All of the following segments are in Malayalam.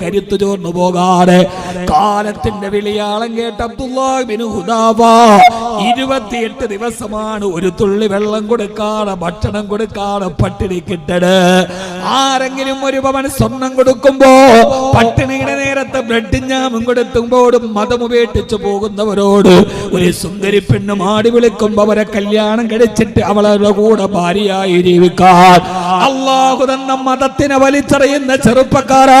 കരുത്തു ചോർന്നു പോകാതെ കാലത്തിന്റെ വിളിയാളം കേട്ട അബ്ദുല്ലാഹിബിന് ഹുദാബ ഇരുപത്തിയെട്ട് ദിവസമാണ് ഒരു തുള്ളി വെള്ളം കൊടുക്കാതെ ഭക്ഷണം കൊടുക്കാതെ പട്ടിണി കിട്ടട് ആരെങ്കിലും ഒരു പവൻ സ്വർണം കൊടുക്കുമ്പോ പട്ടിണിയുടെ നേരത്തെ ബ്രെഡും ഞാമും കൊടുക്കുമ്പോഴും മതം ഉപേക്ഷിച്ചു പോകുന്നവരോട് ഒരു സുന്ദരി പെണ്ണ് മാടി വിളിക്കുമ്പോ അവരെ കല്യാണം കഴിച്ചിട്ട് അവളുടെ കൂടെ ഭാര്യയായി ജീവിക്കാൻ. അള്ളാഹു തന്ന മതത്തിനെ വലിച്ചെറിയുന്ന ചെറുപ്പക്കാരാ.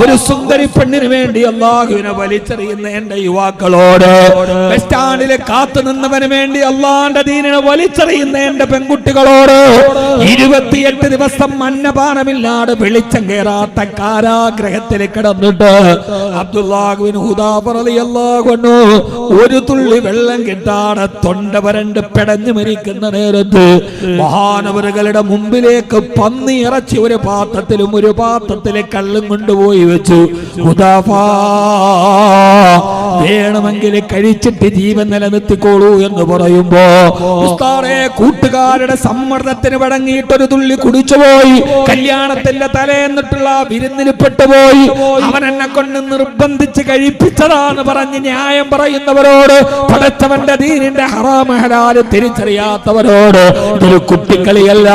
ഒരു സുന്ദരി പെണ്ണിന് വേണ്ടി അള്ളാഹുവിനെ വലിച്ചെറിയുന്ന എന്റെ യുവാക്കളോട് ബസ് സ്റ്റാൻഡിൽ കാത്തു നിന്നവന് വേണ്ടി അള്ളാന്റെ ദീനിനെ വലിച്ചെറിയുന്ന എന്റെ പെൺകുട്ടികളോട് ഇരുപത്തിയെട്ട് ദിവസം അന്നപാനമില്ലാതെ വെളിച്ചം കയറാത്ത കാരാഗ്രഹത്തിൽ കിടന്നിട്ട് അബ്ദുല്ലാഹുവിൻ ഹുദാഫറിയല്ലാകൊണ്ടു ഒരു തുള്ളി വെള്ളം കിട്ടാതെ തൊണ്ട വരണ്ട് പെടഞ്ഞു മരിക്കുന്ന നേരത്ത് മഹാനവറുകളുടെ മുമ്പിലേക്ക് പന്നി ഇറച്ചി ഒരു പാത്രത്തിലും ഒരു പാത്രത്തിലെ കള്ളും കൊണ്ടുപോയി വെച്ചു ഹുദാഫാ വേണമെങ്കിൽ കഴിച്ചിട്ട് ജീവൻ നിലനിർത്തിക്കോളൂ എന്ന് പറയുമ്പോ കൂട്ടുകാരുടെ സമ്മർദ്ദത്തിന് വഴങ്ങിയിട്ടൊരു തുള്ളി കുടിച്ചുപോയി കല്യാണത്തിന്റെ തലേന്നിട്ടുള്ള വിരുന്നിന് പെട്ടുപോയി. അവൻ എന്നെ കൊണ്ട് നിർബന്ധിച്ച് കഴിപ്പിച്ചതാന്ന് പറഞ്ഞ് ന്യായം പറയുന്നവരോട് പടച്ചവന്റെ ദീനിന്റെ ഹറാമഹലാൽ തിരിച്ചറിയാത്തവരോട് ഇതൊരു കുട്ടിക്കളിയല്ല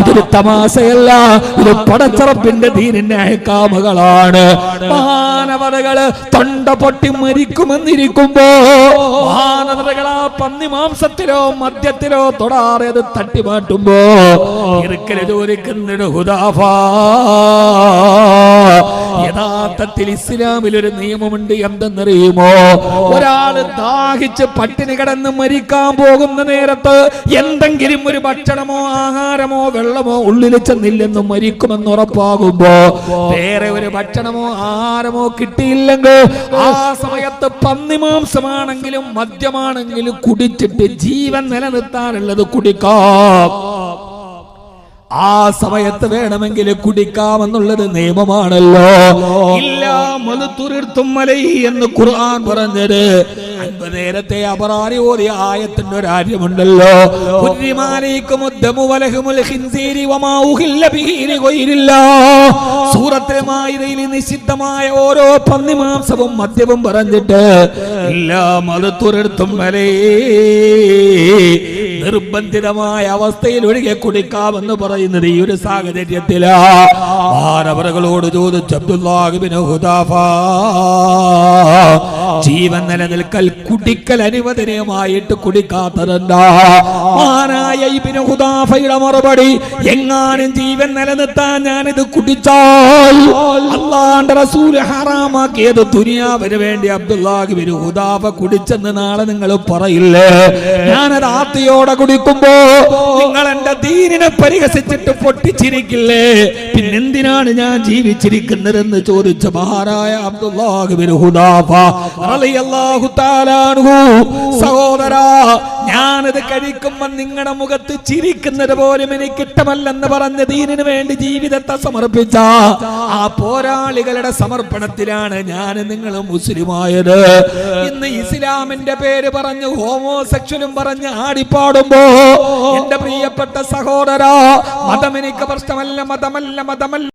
ഇതൊരു തമാശയല്ല ഇത് പടച്ചറപ്പിന്റെ ദീനിന്റെ അയക്കാമുകളാണ് മാനവതകൾ തൊണ്ട പൊട്ടി മരിക്കുമെന്നിരിക്കുമ്പോ മാനവതകൾ മഹാനതകളാ പന്നി മാംസത്തിലോ മദ്യത്തിലോ തൊടാതെ അത് തട്ടി മാറ്റുമ്പോ ഇറുക്കൽ ചോദിക്കുന്നിട ഹുദാഫാ. യഥാർത്ഥത്തിൽ ഇസ്ലാമിൽ ഒരു നിയമമുണ്ട് എന്തെന്നറിയുമോ? ഒരാൾ ദാഹിച്ച് പട്ടിണി കിടന്ന് മരിക്കാൻ പോകുന്ന നേരത്ത് എന്തെങ്കിലും ഒരു ഭക്ഷണമോ ആഹാരമോ വെള്ളമോ ഉള്ളിൽ ചെന്നില്ലെന്ന് മരിക്കുമെന്ന് ഉറപ്പാകുമ്പോ വേറെ ഒരു ഭക്ഷണമോ ആഹാരമോ കിട്ടിയില്ലെങ്കിൽ ആ സമയത്ത് പന്നിമാംസമാണെങ്കിലും മദ്യമാണെങ്കിലും കുടിച്ചിട്ട് ജീവൻ നിലനിർത്താനുള്ളത് കുടിക്കാം. ആ സമയത്ത് വേണമെങ്കിൽ കുടിക്കാമെന്നുള്ളത് നിയമമാണല്ലോ. ഇല്ല എന്ന് ഖുർആൻ പറഞ്ഞത്. നേരത്തെ അപറാരി ഓതിയ ആയത്തിന്റെ ഒരു കാര്യമുണ്ടല്ലോ. ലിഗൈരില്ലാ. സൂറത്തിലെ മായിദയിൽ നിഷിദ്ധമായ ഓരോ പന്നിമാംസവും മദ്യവും പറഞ്ഞിട്ട് എല്ലാ മലുത്തുരുത്തും മലേ നിർബന്ധിതമായ അവസ്ഥയിൽ ഒഴികെ കുടിക്കാമെന്ന് പറയുന്നത് ഈ ഒരു സാഹചര്യത്തിലാ. മാനവറുകളോട് ചോദിച്ചു അബ്ദുല്ലാഹിബിന് ഹുദാഫ ജീവൻ നിലനിൽക്കൽ കുടിക്കൽ അനുവദനീയമായിട്ട് കുടിക്കാത്തതെന്താ? മറുപടി എങ്ങാനും ജീവൻ നിലനിർത്താൻ ഞാനിത് കുടിച്ചാൽ അള്ളാന്റെ ഹറാമാക്കിയത് ദുനിയാവിന് വേണ്ടി അബ്ദുല്ലാഹിബിന് ഹുദാഫ കുടിച്ചെന്ന് നാളെ നിങ്ങൾ പറയില്ലേ? ഞാനത് ആത്തിയോടെ കുടിക്കുമ്പോ നിങ്ങൾ എന്റെ ദീനിനെ പരിഹസിച്ചിട്ട് പൊട്ടിച്ചിരിക്കില്ലേ? പിന്നെന്തിനാണ് ഞാൻ ജീവിച്ചിരിക്കുന്നതെന്ന് ചോദിച്ച മഹാരായ അബ്ദുല്ലാഹിബിൻ ഹുദാഫ സഹോദരാ ഞാനത് കഴിക്കുമ്പോൾ നിങ്ങളുടെ മുഖത്ത് ചിരിക്കുന്നത് പോലും എനിക്ക് ഇഷ്ടമല്ലെന്ന് പറഞ്ഞ് ദീനിനു വേണ്ടി ജീവിതത്തെ സമർപ്പിച്ച ആ പോരാളികളുടെ സമർപ്പണത്തിലാണ് ഞാൻ നിങ്ങൾ മുസ്ലിമായത്. ഇന്ന് ഇസ്ലാമിന്റെ പേര് പറഞ്ഞ് ഹോമോസെക്ഷലും പറഞ്ഞ് ആടിപ്പാടുമ്പോ എന്റെ പ്രിയപ്പെട്ട സഹോദരാ മതം എനിക്ക് പ്രശ്നമല്ല മതമല്ല മതമല്ല.